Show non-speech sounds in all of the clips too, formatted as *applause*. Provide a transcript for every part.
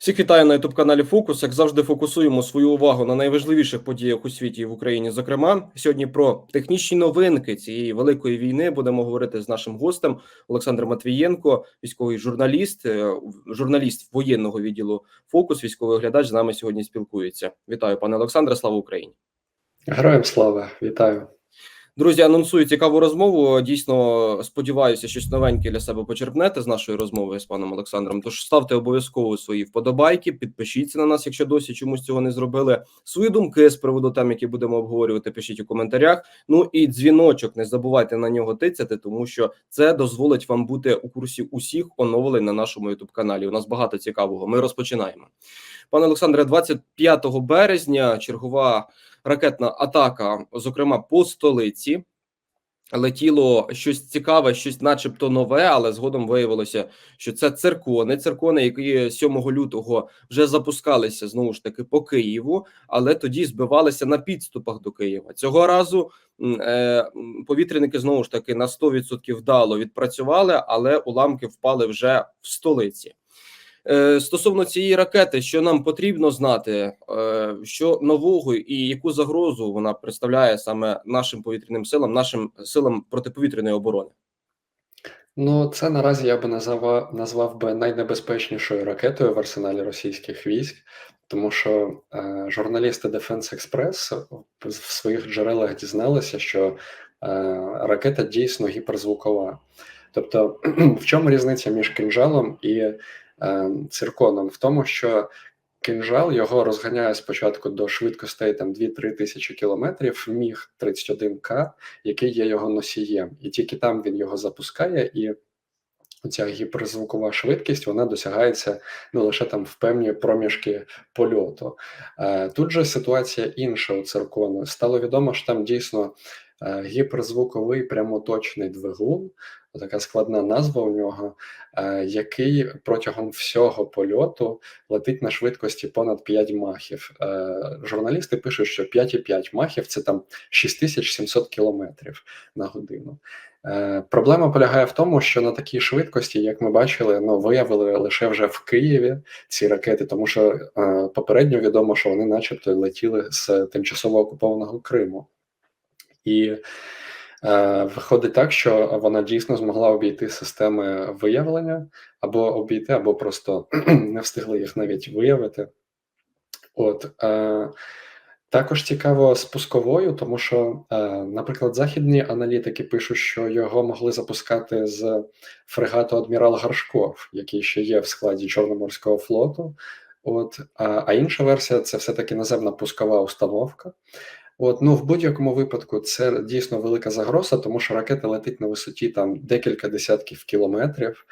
Всіх вітаю на youtube каналі Фокус. Як завжди, фокусуємо свою увагу на найважливіших подіях у світі і в Україні. Зокрема, сьогодні про технічні новинки цієї великої війни будемо говорити з нашим гостем Олександром Матвієнко, військовий журналіст, е, журналіст воєнного відділу Фокус, військовий оглядач з нами сьогодні спілкується. Вітаю, пане Олександре. Слава Україні! Героям слава, вітаю. Друзі, анонсую цікаву розмову. Дійсно, сподіваюся, щось новеньке для себе почерпнете з нашої розмови з паном Олександром. Тож ставте обов'язково свої вподобайки, підпишіться на нас, якщо досі чомусь цього не зробили. Свої думки з приводу тем, які будемо обговорювати, пишіть у коментарях. Ну і дзвіночок, не забувайте на нього тицяти, тому що це дозволить вам бути у курсі усіх оновлень на нашому youtube каналі. У нас багато цікавого. Ми розпочинаємо. Пане Олександре, 25 березня чергова ракетна атака, зокрема по столиці. Летіло щось цікаве, щось, начебто, нове, але згодом виявилося, що це циркони. Циркони, які 7 лютого вже запускалися знову ж таки по Києву, але тоді збивалися на підступах до Києва. Цього разу е, повітряники знову ж таки на 100% вдало відпрацювали, але уламки впали вже в столиці. Е, Стосовно цієї ракети, що нам потрібно знати, е, що нового і яку загрозу вона представляє саме нашим повітряним силам, нашим силам протиповітряної оборони? Ну, це наразі я би назвав, назвав би найнебезпечнішою ракетою в арсеналі російських військ, тому що е, журналісти Defense Express в своїх джерелах дізналися, що е, ракета дійсно гіперзвукова. Тобто, *clears throat* в чому різниця між кинжалом і цирконом? В тому, що Кинжал його розганяє спочатку до швидкостей там 2-3 тисячі кілометрів, міг 31К, який є його носієм, і тільки там він його запускає, і ця гіперзвукова швидкість вона досягається ну лише там в певні проміжки польоту. Е, Тут же ситуація інша у циркону. Стало відомо, що там дійсно е, гіперзвуковий прямоточний двигун така складна назва у нього, е, який протягом всього польоту летить на швидкості понад 5 махів. Е, журналісти пишуть, що 5,5 махів це там 6700 кілометрів на годину. Е, проблема полягає в тому, що на такій швидкості, як ми бачили, ну виявили лише вже в Києві ці ракети, тому що попередньо відомо, що вони, начебто, летіли з тимчасово окупованого Криму. І виходить так, що вона дійсно змогла обійти системи виявлення або обійти, або просто *clears throat* не встигли їх навіть виявити. От е, також цікаво з пусковою, тому що, е, наприклад, західні аналітики пишуть, що його могли запускати з фрегату Адмірал Гаршков, який ще є в складі Чорноморського флоту. От, а інша версія це все-таки наземна пускова установка. От, ну в будь-якому випадку це дійсно велика загроза, тому що ракета летить на висоті там декілька десятків кілометрів.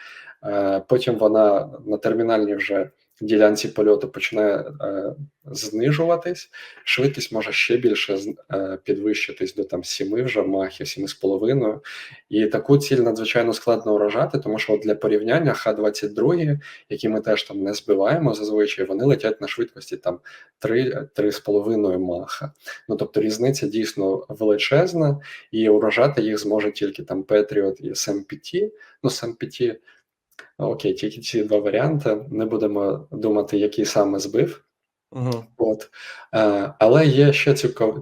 Е, Потім вона на термінальній вже ділянці польоту починає е, знижуватись, швидкість може ще більше е, підвищитись до там 7 вже махів, 7,5. І таку ціль надзвичайно складно уражати, тому що для порівняння Х-22, які ми теж там не збиваємо зазвичай, вони летять на швидкості там 3-3,5 маха. Ну тобто різниця дійсно величезна, і уражати їх зможе тільки там Patriot і SMPT. Ну, SMPT Окей, тільки ці два варіанти. Не будемо думати, який саме збив. Угу. От. Е, але є ще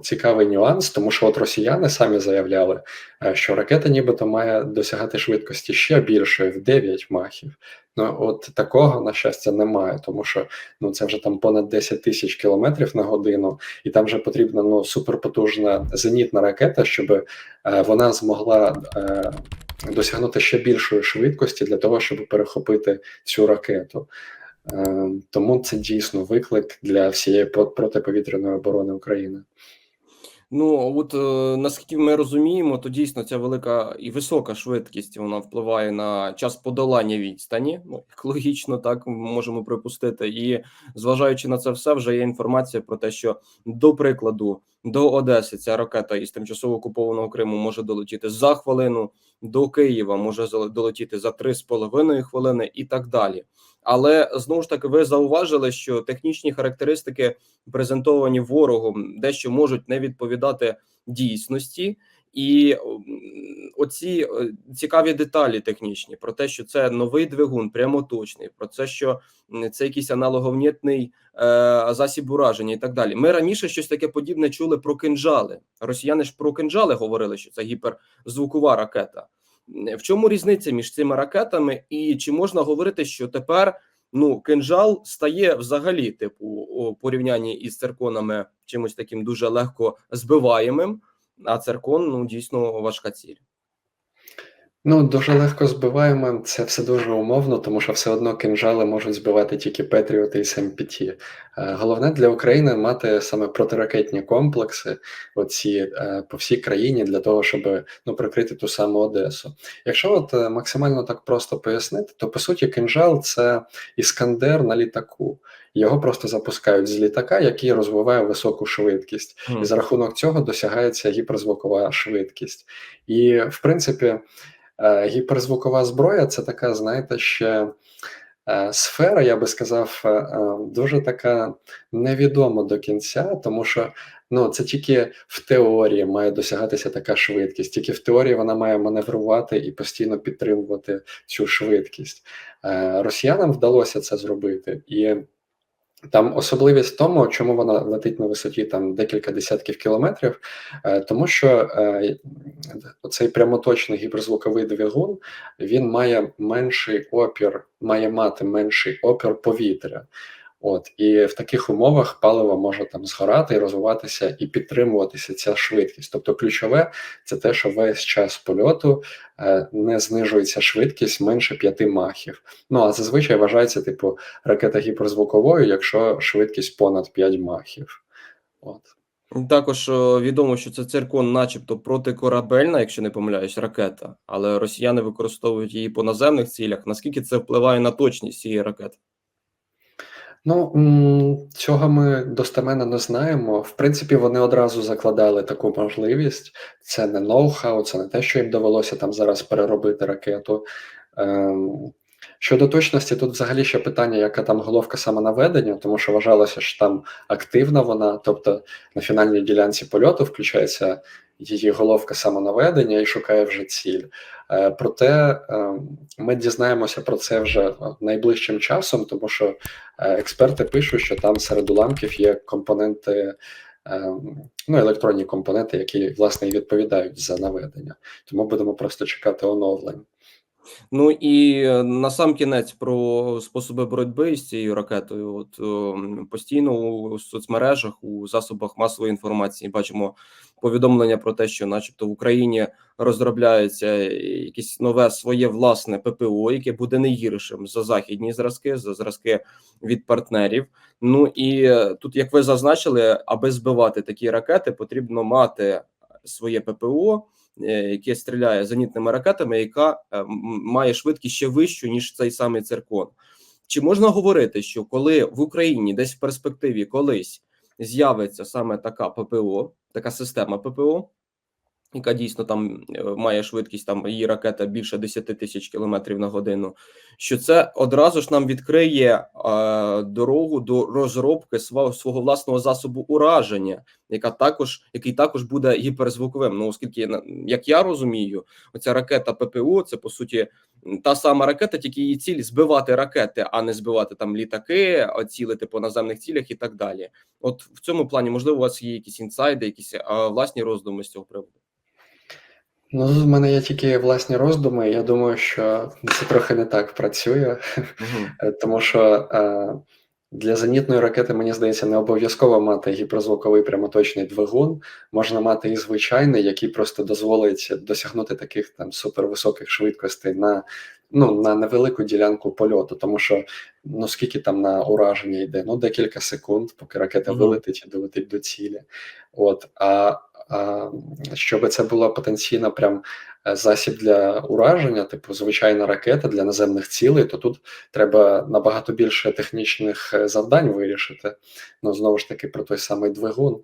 цікавий нюанс, тому що от росіяни самі заявляли, е, що ракета нібито має досягати швидкості ще більше в 9 махів. Ну от такого, на щастя, немає, тому що ну це вже там понад 10 тисяч кілометрів на годину, і там вже потрібна ну суперпотужна зенітна ракета, щоб е, вона змогла. Е, Досягнути ще більшої швидкості для того, щоб перехопити цю ракету. Е, тому це дійсно виклик для всієї протиповітряної оборони України. Ну от е, наскільки ми розуміємо, то дійсно ця велика і висока швидкість вона впливає на час подолання відстані. Ну екологічно так можемо припустити. І зважаючи на це все, вже є інформація про те, що до прикладу до Одеси ця ракета із тимчасово окупованого Криму може долетіти за хвилину, до Києва може долетіти за 3,5 хвилини і так далі. Але знову ж таки, ви зауважили, що технічні характеристики презентовані ворогом дещо можуть не відповідати дійсності, І оці е, цікаві деталі технічні про те, що це новий двигун, прямоточний, про те, що це якийсь аналоговнітний е, засіб ураження і так далі. Ми раніше щось таке подібне чули про кинжали. Росіяни ж про кинжали говорили, що це гіперзвукова ракета. В чому різниця між цими ракетами, і чи можна говорити, що тепер ну кинжал стає взагалі, типу, у порівнянні із цирконами чимось таким дуже легко збиваємим, а циркон ну дійсно важка ціль. Ну, дуже легко збиваємо. Це все дуже умовно, тому що все одно кинжали можуть збивати тільки Петріоти і СМПТ. Е, Головне для України мати саме протиракетні комплекси, оці е, по всій країні, для того, щоб ну, прикрити ту саму Одесу. Якщо от е, максимально так просто пояснити, то по суті кинжал це іскандер на літаку. Його просто запускають з літака, який розвиває високу швидкість, і за рахунок цього досягається гіперзвукова швидкість. І в принципі. Е, Гіперзвукова зброя це така, знаєте, ще е, сфера, я би сказав, е, дуже така невідома до кінця, тому що ну, це тільки в теорії має досягатися така швидкість, тільки в теорії вона має маневрувати і постійно підтримувати цю швидкість. Росіянам вдалося це зробити. І там особливість в тому, чому вона летить на висоті там декілька десятків кілометрів, е, тому що е, цей прямоточний гіперзвуковий двигун він має менший опір, має мати менший опір повітря. От і в таких умовах паливо може там згорати і розвиватися і підтримуватися ця швидкість. Тобто, ключове це те, що весь час польоту е, не знижується швидкість менше 5 махів. Ну а зазвичай вважається, типу, ракета гіперзвуковою, якщо швидкість понад 5 махів. От. Також відомо, що це циркон, начебто, протикорабельна, якщо не помиляюсь, ракета, але росіяни використовують її по наземних цілях. Наскільки це впливає на точність цієї ракети? Ну цього ми достеменно не знаємо. В принципі, вони одразу закладали таку можливість. Це не ноу-хау, це не те, що їм довелося там зараз переробити ракету. Ем, щодо точності, тут взагалі ще питання, яка там головка самонаведення, тому що вважалося, що там активна вона, тобто на фінальній ділянці польоту включається її головка самонаведення і шукає вже ціль. Е, проте е, ми дізнаємося про це вже найближчим часом, тому що е, експерти пишуть, що там серед уламків є компоненти, ну, електронні компоненти, які власне і відповідають за наведення. Тому будемо просто чекати оновлень. Ну і на сам кінець про способи боротьби з цією ракетою. От ем, постійно у соцмережах, у засобах масової інформації бачимо повідомлення про те, що, начебто, в Україні розробляється якесь нове своє власне ППО, яке буде не гіршим за західні зразки, за зразки від партнерів. Ну і е, тут, як ви зазначили, аби збивати такі ракети, потрібно мати своє ППО. е, Яке стріляє зенітними ракетами, яка е, має швидкість ще вищу ніж цей самий циркон. Чи можна говорити, що коли в Україні десь в перспективі колись з'явиться саме така ППО, така система ППО, яка дійсно там е, має швидкість, там її ракета більше 10 тисяч кілометрів на годину, що це одразу ж нам відкриє е, дорогу до розробки свого, свого власного засобу ураження, яка також, який також буде гіперзвуковим. Ну, оскільки, як я розумію, оця ракета ППО це по суті та сама ракета, тільки її ціль збивати ракети, а не збивати там літаки, а цілити по наземних цілях і так далі. От в цьому плані, можливо, у вас є якісь інсайди, якісь а, власні роздуми з цього приводу. Ну, в мене є тільки власні роздуми. Я думаю, що це трохи не так працює. Е, Тому що е, для зенітної ракети, мені здається, не обов'язково мати гіперзвуковий прямоточний двигун. Можна мати і звичайний, який просто дозволить досягнути таких там супервисоких швидкостей на, ну, на невелику ділянку польоту. Тому що ну скільки там на ураження йде? Ну, декілька секунд, поки ракета Мгм. вилетить і долетить до цілі. От, а щоб це було потенційно прям е, засіб для ураження, типу звичайна ракета для наземних цілей, то тут треба набагато більше технічних е, завдань вирішити. Ну знову ж таки про той самий двигун.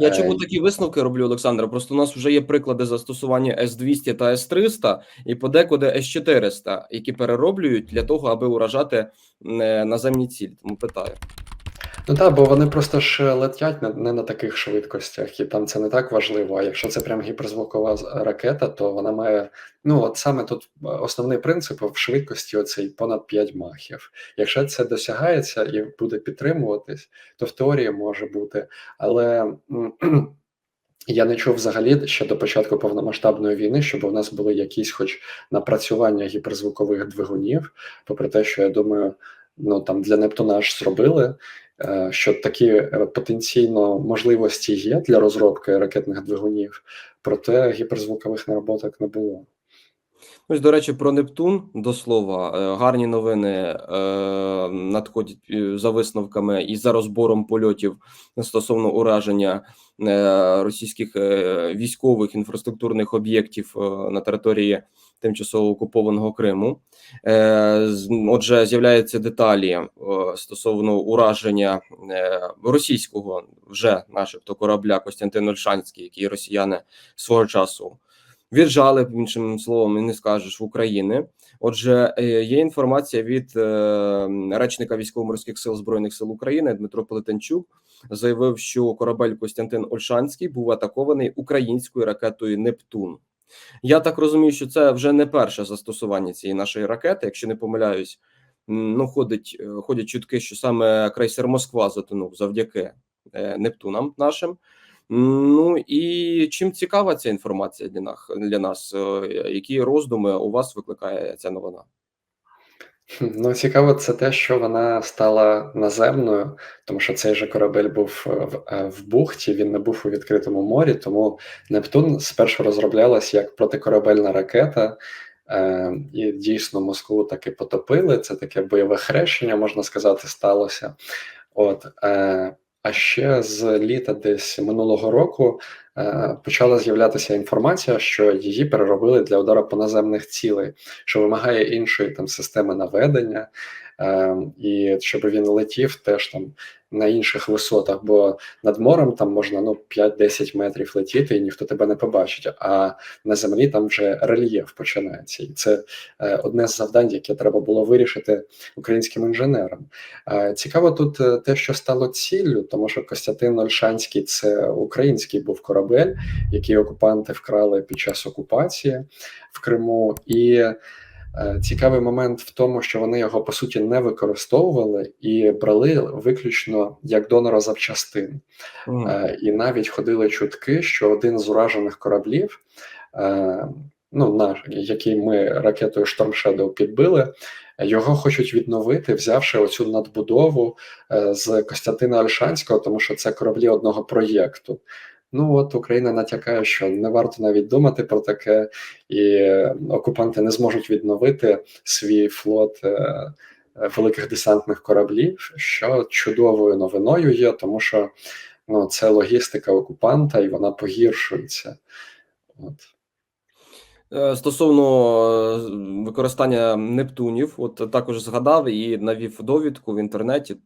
Я Е, чому такі висновки роблю, Олександр? Просто у нас вже є приклади застосування С-200 та С-300 і подекуди С-400, які перероблюють для того, аби уражати е, наземні цілі. Тому питаю. Ну так, бо вони просто ж летять не, не на таких швидкостях, і там це не так важливо. А якщо це прям гіперзвукова ракета, то вона має. Ну, от саме тут е, основний принцип в швидкості оцей понад 5 махів. Якщо це досягається і буде підтримуватись, то в теорії може бути. Але *clears throat* я не чув взагалі ще до початку повномасштабної війни, щоб у нас були якісь, хоч напрацювання гіперзвукових двигунів, попри те, що я думаю, ну там для Нептуна ж зробили. е, Що такі е, потенційно можливості є для розробки ракетних двигунів, проте гіперзвукових нароботок не було. Ось, до речі, про Нептун до слова, е, гарні новини е, надходять за висновками і за розбором польотів стосовно ураження е, російських е, військових інфраструктурних об'єктів е, на території тимчасово окупованого Криму. Е, Отже, з'являються деталі е, стосовно ураження е, російського вже, начебто, корабля Костянтин Ольшанський, який росіяни свого часу віджали, іншим словом, і не скажеш в України. Отже, є інформація від речника військово-морських сил збройних сил України Дмитро Плетенчук. Заявив, що корабель Костянтин Ольшанський був атакований українською ракетою Нептун. Я так розумію, що це вже не перше застосування цієї нашої ракети. Якщо не помиляюсь, ну ходить е, ходять чутки, що саме крейсер Москва затонув завдяки е, Нептунам нашим. Ну і чим цікава ця інформація для нас для нас? Е, Які роздуми у вас викликає ця новина? Ну, цікаво, це те, що вона стала наземною, тому що цей же корабель був е, в, е, в бухті, він не був у відкритому морі, тому Нептун спершу розроблялась як протикорабельна ракета, е, і дійсно Москву таки потопили. Це таке бойове хрещення, можна сказати, сталося. От, е, а ще з літа десь минулого року е, почала з'являтися інформація, що її переробили для удару по наземних цілей, що вимагає іншої там системи наведення, е, і щоб він летів теж там на інших висотах, бо над морем там можна ну 5-10 метрів летіти, і ніхто тебе не побачить. А на землі там вже рельєф починається, і це е, одне з завдань, яке треба було вирішити українським інженерам. Е, Цікаво тут е, те, що стало ціллю, тому що Костянтин Ольшанський це український був корабель, який окупанти вкрали під час окупації в Криму. І цікавий момент в тому, що вони його по суті не використовували і брали виключно як донора запчастин. Е, І навіть ходили чутки, що один з уражених кораблів, е, ну наш, який ми ракетою Storm Shadow підбили, його хочуть відновити, взявши оцю надбудову е, з Костянтина Ольшанського, тому що це кораблі одного проєкту. Ну от Україна натякає, що не варто навіть думати про таке, і окупанти не зможуть відновити свій флот е, е, великих десантних кораблів, що чудовою новиною є, тому що ну, це логістика окупанта, і вона погіршується. От. Е, Стосовно використання Нептунів, от також згадав і навів довідку в інтернеті.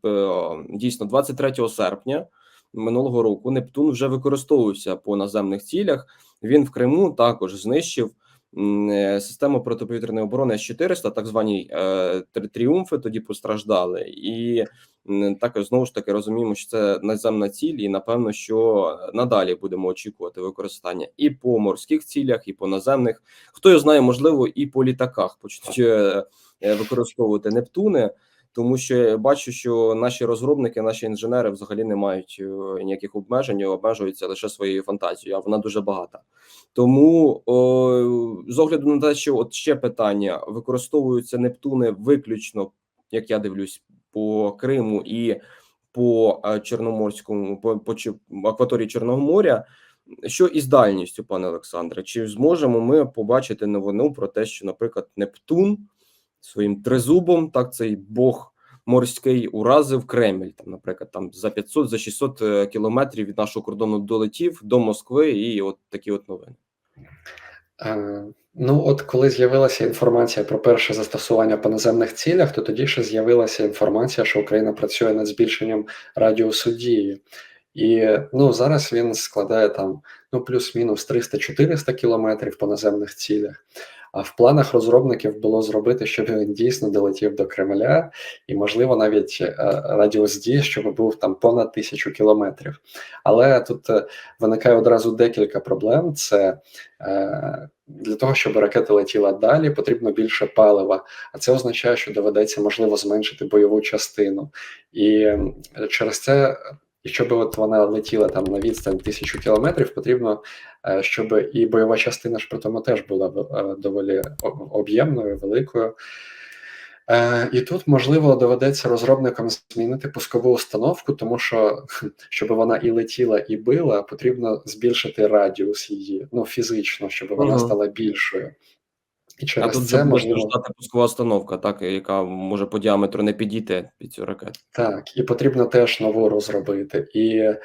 Дійсно, 23 серпня минулого року Нептун вже використовувався по наземних цілях. Він в Криму також знищив е, систему протиповітряної оборони С-400, так звані е, тріумфи. Тоді постраждали, і також знову ж таки розуміємо, що це наземна ціль, і напевно, що надалі будемо очікувати використання і по морських цілях, і по наземних. Хто його знає, можливо, і по літаках почнуть е, використовувати Нептуни. Тому що я бачу, що наші розробники, наші інженери взагалі не мають е, ніяких обмежень, обмежуються лише своєю фантазією, а вона дуже багата. Тому о, з огляду на те, що от ще питання використовуються Нептуни виключно, як я дивлюсь, по Криму і по е, Чорноморському, по, по акваторії Чорного моря. Що із дальністю, пане Олександре? Чи зможемо ми побачити новину про те, що, наприклад, Нептун своїм тризубом, так цей бог морський уразив Кремль, там, наприклад, там за 500 за 600 е, кілометрів від нашого кордону долетів до Москви, і от такі от новини. Е, Ну, от коли з'явилася інформація про перше застосування по наземних цілях, то тоді ще з'явилася інформація, що Україна працює над збільшенням радіусу дії. І ну, зараз він складає там ну, плюс-мінус 300-400 кілометрів по наземних цілях. А в планах розробників було зробити, щоб він дійсно долетів до Кремля, і, можливо, навіть е, радіус дії, щоб був там понад тисячу кілометрів. Але тут е, виникає одразу декілька проблем: це е, для того, щоб ракета летіла далі, потрібно більше палива. А це означає, що доведеться можливо зменшити бойову частину, і через це. Якщо б от вона летіла там на відстань тисячу кілометрів, потрібно, е, щоб і бойова частина тому теж була е, доволі об'ємною, великою. Е, І тут можливо доведеться розробникам змінити пускову установку, тому що щоб вона і летіла, і била, потрібно збільшити радіус її, ну фізично, щоб вона стала більшою. І А через тут це же буде можливо страждати пускова установка, так, яка може по діаметру не підійти під цю ракету. Так, і потрібно теж нову розробити. І е,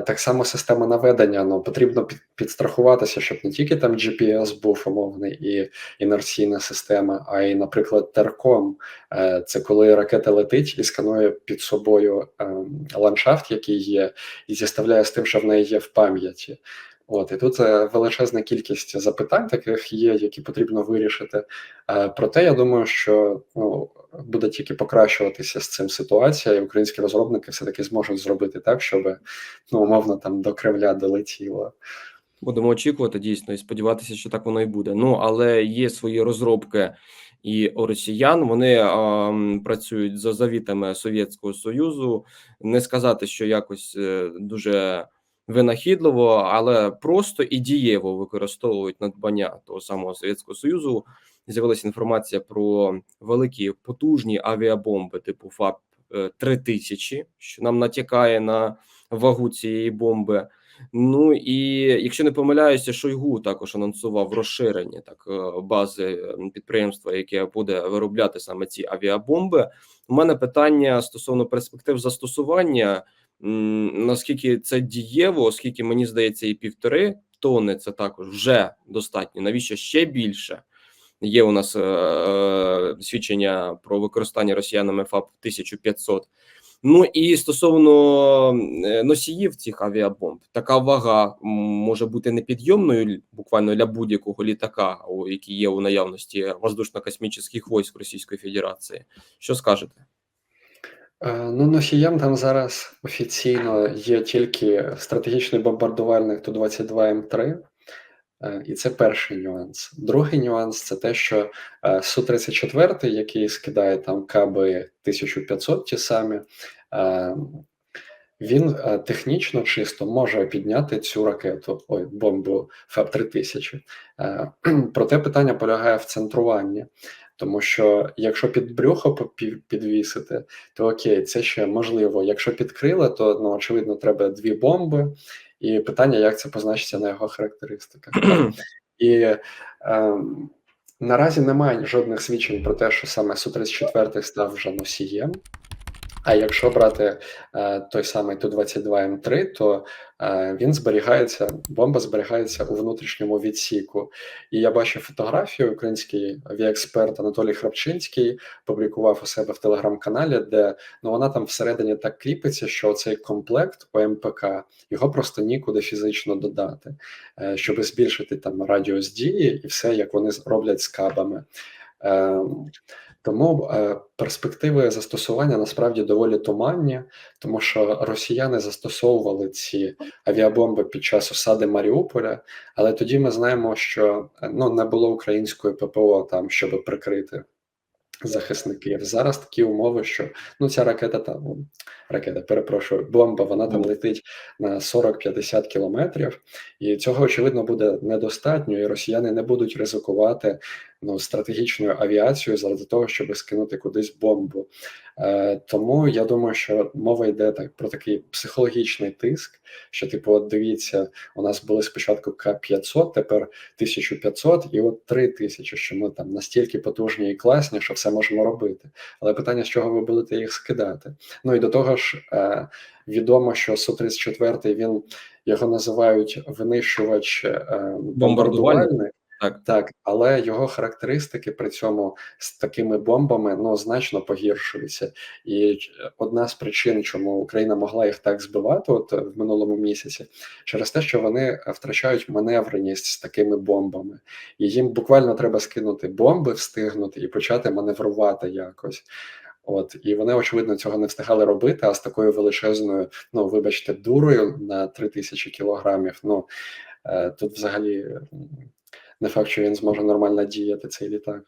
так само система наведення. Ну потрібно під, підстрахуватися, щоб не тільки там GPS був умовний і інерційна система, а й, наприклад, терком. Е, це коли ракета летить і сканує під собою е, ландшафт, який є, і зіставляє з тим, що в неї є в пам'яті. От і тут е, величезна кількість запитань таких є, які потрібно вирішити. Е, Проте я думаю, що ну буде тільки покращуватися з цим ситуація, і українські розробники все таки зможуть зробити так, щоб ну умовно там до Кремля долетіло. Будемо очікувати дійсно і сподіватися, що так воно і буде. Ну але є свої розробки і росіян. Вони а, працюють за завітами Совєтського Союзу. Не сказати, що якось е, дуже винахідливо, але просто і дієво використовують надбання того самого Совєтського Союзу. З'явилася інформація про великі потужні авіабомби типу ФАП 3000 що нам натякає на вагу цієї бомби. Ну і якщо не помиляюся, Шойгу також анонсував розширення так е, бази е, підприємства, яке буде виробляти саме ці авіабомби. У мене питання стосовно перспектив застосування. Наскільки це дієво, оскільки мені здається, і півтори тони це також вже достатньо. Навіщо ще більше? Є у нас е, е, свідчення про використання росіянами ФАП 1500. Ну і стосовно е, носіїв цих авіабомб, така вага може бути непідйомною буквально для будь-якого літака, який є у наявності воздушно-космічних військ Російської Федерації. Що скажете? Е, Ну, носієм там зараз офіційно є тільки стратегічний бомбардувальник Ту-22М3, е, і це перший нюанс. Другий нюанс це те, що е, Су-34, який скидає там каби 1500 ті самі, він технічно чисто може підняти цю ракету, ой, бомбу ФАП 3000. Е, *clears throat* Проте питання полягає в центруванні. Тому що якщо під брюхо підвісити, то окей, це ще можливо. Якщо під крила, то ну очевидно треба дві бомби, і питання, як це позначиться на його характеристиках. *clears throat* І ем, наразі немає жодних свідчень про те, що саме Су-34 став вже носієм. А якщо брати е, той самий Ту-22М3, то е, він зберігається, бомба зберігається у внутрішньому відсіку. І я бачив фотографію, український авіаексперт Анатолій Храпчинський публікував у себе в телеграм-каналі, де ну вона там всередині так кріпиться, що цей комплект ОМПК його просто нікуди фізично додати, е, щоб збільшити там радіус дії і все, як вони роблять з кабами. Е, тому е, перспективи застосування насправді доволі туманні, тому що росіяни застосовували ці авіабомби під час осади Маріуполя, але тоді ми знаємо, що е, ну не було української ППО там, щоб прикрити захисників. Зараз такі умови, що ну ця ракета там ну, ракета, перепрошую, бомба, вона там летить на 40-50 кілометрів, і цього очевидно буде недостатньо, і росіяни не будуть ризикувати ну стратегічною авіацією заради того, щоб скинути кудись бомбу. Е, тому я думаю, що мова йде так про такий психологічний тиск. Що, типу, от дивіться, у нас були спочатку К-500, тепер 1500 і от 3000, що ми там настільки потужні і класні, що все можемо робити. Але питання, з чого ви будете їх скидати? Ну і до того ж, е, відомо, що Су-34 він його називають винищувач е, бомбардувальник. Так. Так, але його характеристики при цьому з такими бомбами ну значно погіршуються. І одна з причин, чому Україна могла їх так збивати, от е, в минулому місяці, через те, що вони е, втрачають маневреність з такими бомбами, і їм буквально треба скинути бомби, встигнути і почати маневрувати якось. От і вони очевидно цього не встигали робити. А з такою величезною, ну вибачте, дурою на 3000 кілограмів. Ну е, тут взагалі не факт, що він зможе нормально діяти цей літак.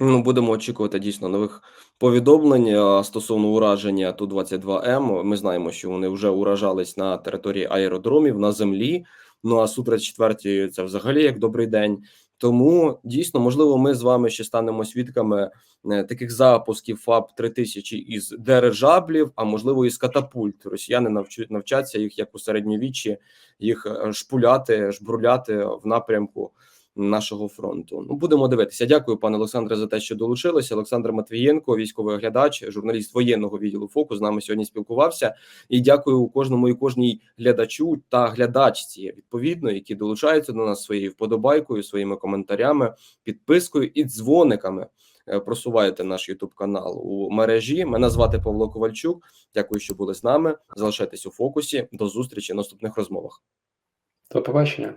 Ну, будемо очікувати дійсно нових повідомлень стосовно ураження Ту-22М. Ми знаємо, що вони вже уражались на території аеродромів на землі. Ну а Су-34 – це взагалі як добрий день. Тому дійсно, можливо, ми з вами ще станемо свідками е, таких запусків ФАБ 3000 із дирижаблів, а можливо, із катапульт. Росіяни навчу, навчаться їх як у середньовіччі, їх е, шпуляти, жбурляти в напрямку нашого фронту. Ну будемо дивитися. Дякую, пане Олександре, за те, що долучилися. Олександр Матвієнко, військовий оглядач, журналіст воєнного відділу ФОКу, з нами сьогодні спілкувався. І дякую кожному і кожній глядачу та глядачці, відповідно, які долучаються до нас своєю вподобайкою, своїми коментарями, підпискою і дзвониками. Е, Просуваєте наш Ютуб канал у мережі. Мене звати Павло Ковальчук. Дякую, що були з нами. Залишайтесь у фокусі. До зустрічі в наступних розмовах. До побачення.